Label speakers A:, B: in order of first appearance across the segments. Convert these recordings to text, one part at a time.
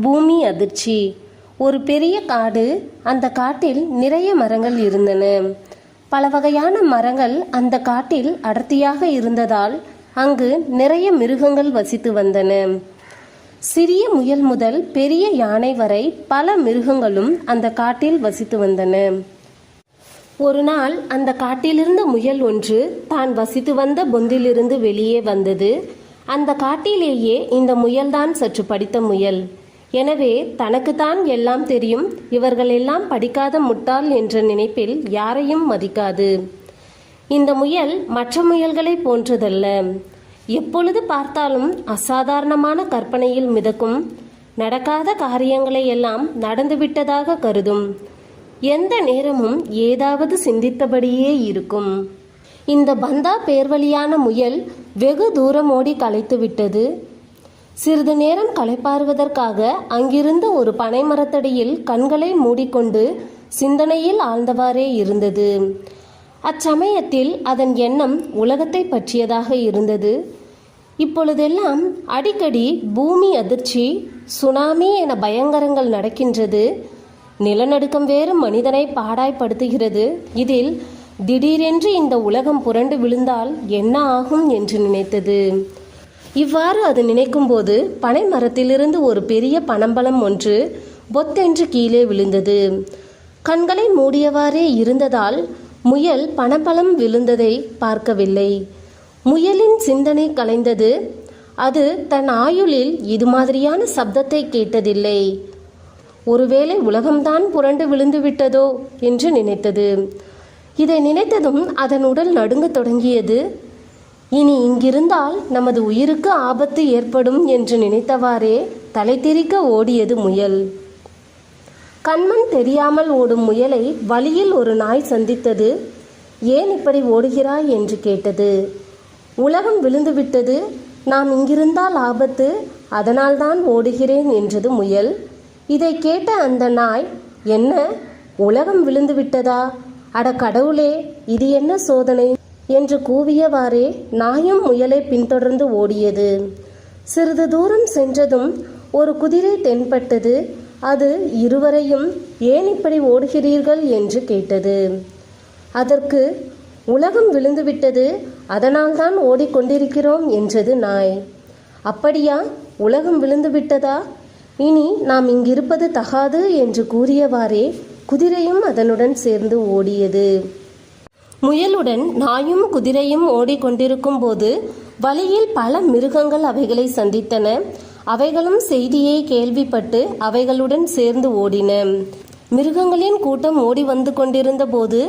A: பூமி அதிர்ச்சி. ஒரு பெரிய காடு அந்த காட்டில் நிறைய மரங்கள் இருந்தன. பல வகையான மரங்கள் அந்த காட்டில் அடர்த்தியாக இருந்ததால் அங்கு நிறைய மிருகங்கள் வசித்து வந்தன. சிறிய முயல் முதல் பெரிய யானை வரை பல மிருகங்களும் அந்த காட்டில் வசித்து வந்தன. ஒரு நாள் அந்த காட்டிலிருந்த முயல் ஒன்று தான் வசித்து வந்த பொந்திலிருந்து வெளியே வந்தது. அந்த காட்டிலேயே இந்த முயல்தான் சற்று படித்த முயல். எனவே தனக்குத்தான் எல்லாம் தெரியும் இவர்கள் எல்லாம் படிக்காத முட்டாள் என்ற நினைப்பில் யாரையும் மதிக்காது. இந்த முயல் மற்ற முயல்களை போன்றதல்ல. எப்பொழுது பார்த்தாலும் அசாதாரணமான கற்பனையில் மிதக்கும் நடக்காத காரியங்களை எல்லாம் நடந்துவிட்டதாக கருதும். எந்த நேரமும் ஏதாவது சிந்தித்தபடியே இருக்கும். இந்த பந்தா பேர்வழியான முயல் வெகு தூரம் ஓடி களைத்து விட்டது சிறிது நேரம் களைப்பாறுவதற்காக அங்கிருந்த ஒரு பனைமரத்தடியில் கண்களை மூடிக்கொண்டு சிந்தனையில் ஆழ்ந்தவாறே இருந்தது. அச்சமயத்தில் அதன் எண்ணம் உலகத்தை பற்றியதாக இருந்தது. இப்பொழுதெல்லாம் அடிக்கடி பூமி அதிர்ச்சி சுனாமி என பயங்கரங்கள் நடக்கின்றது. நிலநடுக்கம் வேறு மனிதனை பாடாய்ப்படுத்துகிறது. இதில் திடீரென்று இந்த உலகம் புரண்டு விழுந்தால் என்ன ஆகும் என்று நினைத்தது. இவ்வாறு அது நினைக்கும்போது பனை மரத்திலிருந்து ஒரு பெரிய பனம்பழம் ஒன்று பொத்தென்று கீழே விழுந்தது. கண்களை மூடியவாறே இருந்ததால் முயல் பனப்பழம் விழுந்ததை பார்க்கவில்லை. முயலின் சிந்தனை கலைந்தது. அது தன் ஆயுளில் இது மாதிரியான சப்தத்தை கேட்டதில்லை. ஒருவேளை உலகம்தான் புரண்டு விழுந்து விட்டதோ என்று நினைத்தது. இதை நினைத்ததும் அதன் உடல் நடுங்கத் தொடங்கியது. இனி இங்கிருந்தால் நமது உயிருக்கு ஆபத்து ஏற்படும் என்று நினைத்தவாறே தலைதெறிக்க ஓடியது முயல். கண்மண் தெரியாமல் ஓடும் முயலை வழியில் ஒரு நாய் சந்தித்தது. ஏன் இப்படி ஓடுகிறாய்? என்று கேட்டது. உலகம் விழுந்துவிட்டது நாம் இங்கிருந்தால் ஆபத்து. அதனால்தான் ஓடுகிறேன் என்றது முயல். இதை கேட்ட அந்த நாய் என்ன? உலகம் விழுந்து விட்டதா? அட கடவுளே இது என்ன சோதனை? என்று கூவியவாறே நாயும் முயலை பின்தொடர்ந்து ஓடியது. சிறிது தூரம் சென்றதும் ஒரு குதிரை தென்பட்டது. அது இருவரையும் ஏன் இப்படி ஓடுகிறீர்கள்? என்று கேட்டது. அதற்கு உலகம் விழுந்துவிட்டது. அதனால்தான் ஓடிக்கொண்டிருக்கிறோம் என்றது நாய். அப்படியா? உலகம் விழுந்து விட்டதா இனி நாம் இங்கிருப்பது தகாது என்று கூறியவாறே குதிரையும் அதனுடன் சேர்ந்து ஓடியது. முயலுடன் நாயும் குதிரையும் ஓடிக்கொண்டிருக்கும் போது வழியில் பல மிருகங்கள் அவைகளை சந்தித்தன. அவைகளும் செய்தியை கேள்விப்பட்டு அவைகளுடன் சேர்ந்து ஓடின. மிருகங்களின் கூட்டம் ஓடி வந்து கொண்டிருந்த போது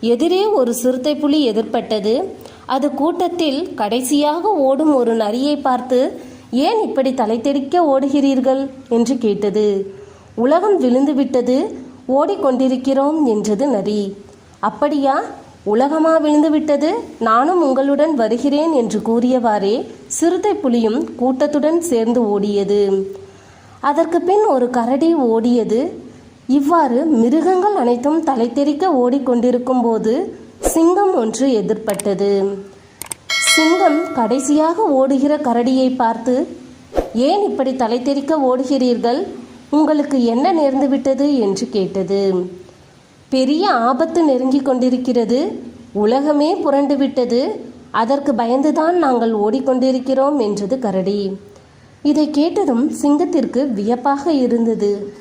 A: எதிரே ஒரு சிறுத்தை புலி எதிர்பட்டது. அது கூட்டத்தில் கடைசியாக ஓடும் ஒரு நரியை பார்த்து ஏன் இப்படி தலை தெறிக்க ஓடுகிறீர்கள்? என்று கேட்டது. உலகம் விழுந்து விட்டது ஓடிக்கொண்டிருக்கிறோம் என்றது நரி. அப்படியா? உலகமா விழுந்து விட்டது நானும் உங்களுடன் வருகிறேன் என்று கூறியவாறே சிறுத்தை புலியும் கூட்டத்துடன் சேர்ந்து ஓடியது. அதற்கு பின் ஒரு கரடி ஓடியது. இவ்வாறு மிருகங்கள் அனைத்தும் தலை தெறிக்க ஓடிக்கொண்டிருக்கும் போது சிங்கம் ஒன்று எதிர்பட்டது. சிங்கம் கடைசியாக ஓடுகிற கரடியை பார்த்து ஏன் இப்படி தலை தெறிக்க ஓடுகிறீர்கள்? உங்களுக்கு என்ன நேர்ந்துவிட்டது? என்று கேட்டது. பெரிய ஆபத்து நெருங்கிக் கொண்டிருக்கிறது. உலகமே புரண்டுவிட்டது. அதற்கு பயந்துதான் நாங்கள் ஓடிக்கொண்டிருக்கிறோம் என்றது கரடி. இதை கேட்டதும் சிங்கத்திற்கு வியப்பாக இருந்தது.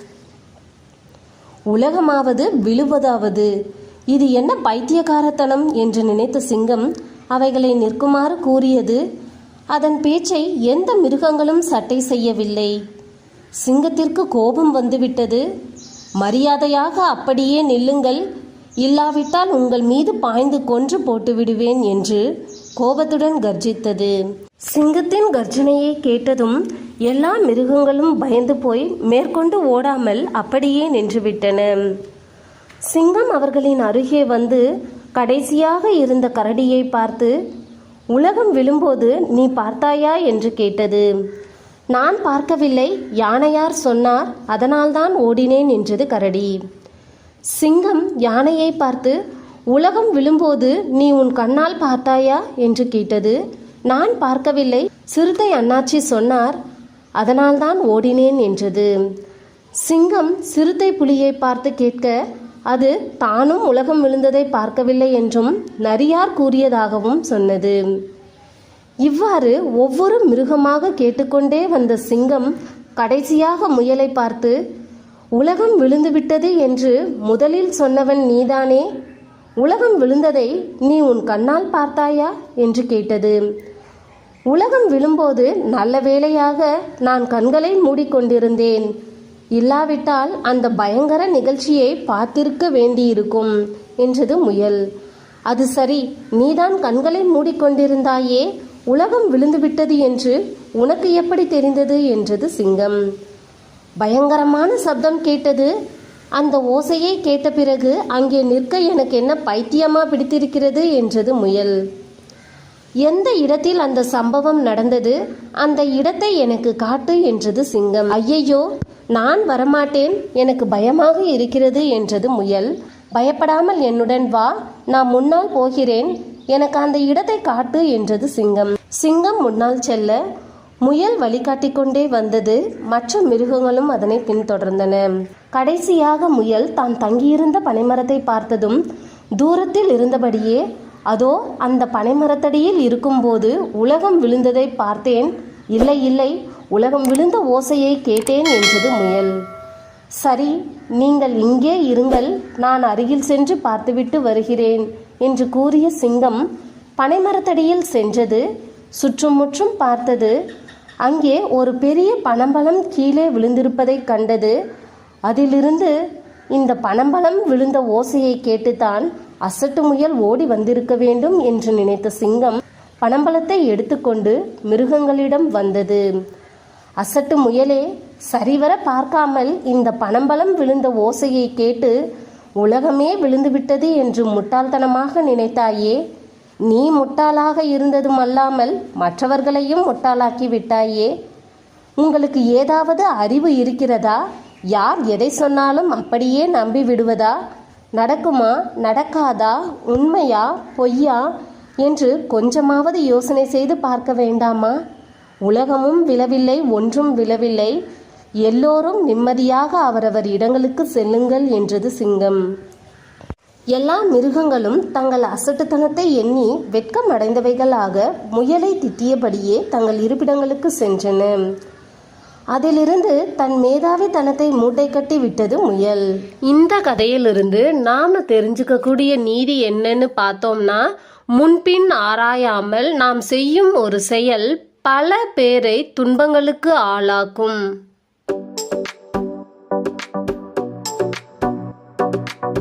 A: உலகமாவது விழுவதாவது. இது என்ன பைத்தியக்காரத்தனம் என்று நினைத்த சிங்கம் அவைகளை நிற்குமாறு கூறியது. அதன் பேச்சை எந்த மிருகங்களும் சட்டை செய்யவில்லை. சிங்கத்திற்கு கோபம் வந்துவிட்டது. மரியாதையாக அப்படியே நில்லுங்கள். இல்லாவிட்டால் உங்கள் மீது பாய்ந்து கொன்று போட்டுவிடுவேன் என்று கோபத்துடன் கர்ஜித்தது. சிங்கத்தின் கர்ஜனையை கேட்டதும் எல்லா மிருகங்களும் பயந்து போய் மேற்கொண்டு ஓடாமல் அப்படியே நின்றுவிட்டன. சிங்கம் அவர்களின் அருகே வந்து கடைசியாக இருந்த கரடியை பார்த்து உலகம் விழும்போது நீ பார்த்தாயா? என்று கேட்டது. நான் பார்க்கவில்லை யானையார் சொன்னார் அதனால்தான் ஓடினேன் என்றது கரடி. சிங்கம் யானையை பார்த்து உலகம் விழும்போது நீ உன் கண்ணால் பார்த்தாயா? என்று கேட்டது. நான் பார்க்கவில்லை சிறுத்தை அண்ணாச்சி சொன்னார். அதனால்தான் ஓடினேன் என்றது. சிங்கம் சிறுத்தை புலியை பார்த்து கேட்க அது தானும் உலகம் விழுந்ததை பார்க்கவில்லை என்றும் நரியார் கூறியதாகவும் சொன்னது. இவ்வாறு ஒவ்வொரு மிருகமாக கேட்டுக்கொண்டே வந்த சிங்கம் கடைசியாக முயலை பார்த்து உலகம் விழுந்துவிட்டது என்று முதலில் சொன்னவன் நீதானே? உலகம் விழுந்ததை நீ உன் கண்ணால் பார்த்தாயா? என்று கேட்டது. உலகம் விழும்போது நல்ல வேளையாக நான் கண்களை மூடிக்கொண்டிருந்தேன். இல்லாவிட்டால் அந்த பயங்கர நிகழ்ச்சியை பார்த்திருக்க வேண்டியிருக்கும் என்றது முயல். அது சரி நீதான் கண்களை மூடிக்கொண்டிருந்தாயே உலகம் விழுந்துவிட்டது என்று உனக்கு எப்படி தெரிந்தது என்றது சிங்கம். பயங்கரமான சப்தம் கேட்டது. அந்த ஓசையை கேட்ட பிறகு அங்கே நிற்க எனக்கு என்ன பைத்தியமா பிடித்திருக்கிறது என்றது முயல். எந்த இடத்தில் அந்த சம்பவம் நடந்தது? அந்த இடத்தை எனக்கு காட்டு என்றது சிங்கம். ஐயையோ நான் வரமாட்டேன். எனக்கு பயமாக இருக்கிறது என்றது முயல். பயப்படாமல் என்னுடன் வா. நான் முன்னால் போகிறேன். எனக்கு அந்த இடத்தை காட்டு என்றது சிங்கம். சிங்கம் முன்னால் செல்ல முயல் வழிகாட்டி கொண்டே வந்தது. மற்ற மிருகங்களும் அதனை பின்தொடர்ந்தன. கடைசியாக முயல் தான் தங்கியிருந்த பனைமரத்தை பார்த்ததும் தூரத்தில் இருந்தபடியே அதோ அந்த பனைமரத்தடியில் இருக்கும்போது உலகம் விழுந்ததை பார்த்தேன். இல்லை இல்லை உலகம் விழுந்த ஓசையை கேட்டேன் என்றது முயல். சரி நீங்கள் இங்கே இருங்கள். நான் அருகில் சென்று பார்த்துவிட்டு வருகிறேன். என்று கூறிய சிங்கம் பனைமரத்தடியில் சென்றது. சுற்றுமுற்றும் பார்த்தது. அங்கே ஒரு பெரிய பனம்பழம் கீழே விழுந்திருப்பதைக் கண்டது. அதிலிருந்து இந்த பனம்பழம் விழுந்த ஓசையை கேட்டுத்தான் அசட்டு முயல் ஓடி வந்திருக்க வேண்டும் என்று நினைத்த சிங்கம் பனம்பழத்தை எடுத்துக்கொண்டு மிருகங்களிடம் வந்தது. அசட்டு முயலே சரிவர பார்க்காமல் இந்த பனம்பழம் விழுந்த ஓசையை கேட்டு உலகமே விழுந்துவிட்டது என்று முட்டாள்தனமாக நினைத்தாயே நீ முட்டாளாக இருந்ததும் அல்லாமல் மற்றவர்களையும் முட்டாளாக்கி விட்டாயே உங்களுக்கு ஏதாவது அறிவு இருக்கிறதா? யார் எதை சொன்னாலும் அப்படியே நம்பி விடுவதா? நடக்குமா? நடக்காதா? உண்மையா? பொய்யா? என்று கொஞ்சமாவது யோசனை செய்து பார்க்க வேண்டாமா? உலகமும் விழவில்லை ஒன்றும் விழவில்லை. எல்லோரும் நிம்மதியாக அவரவர் இடங்களுக்கு செல்லுங்கள் என்றது சிங்கம். எல்லா மிருகங்களும் தங்கள் அசட்டுத்தனத்தை எண்ணி வெட்கம் அடைந்தவைகளாக முயலை திட்டியபடியே தங்கள் இருப்பிடங்களுக்கு சென்றன. அதிலிருந்து தன் மேதாவித்தனத்தை மூட்டை கட்டி விட்டது முயல். இந்த கதையிலிருந்து நாம தெரிஞ்சுக்கக்கூடிய நீதி என்னன்னு பார்த்தோம்னா முன்பின் ஆராயாமல் நாம் செய்யும் ஒரு செயல் பல பேரை துன்பங்களுக்கு ஆளாக்கும்.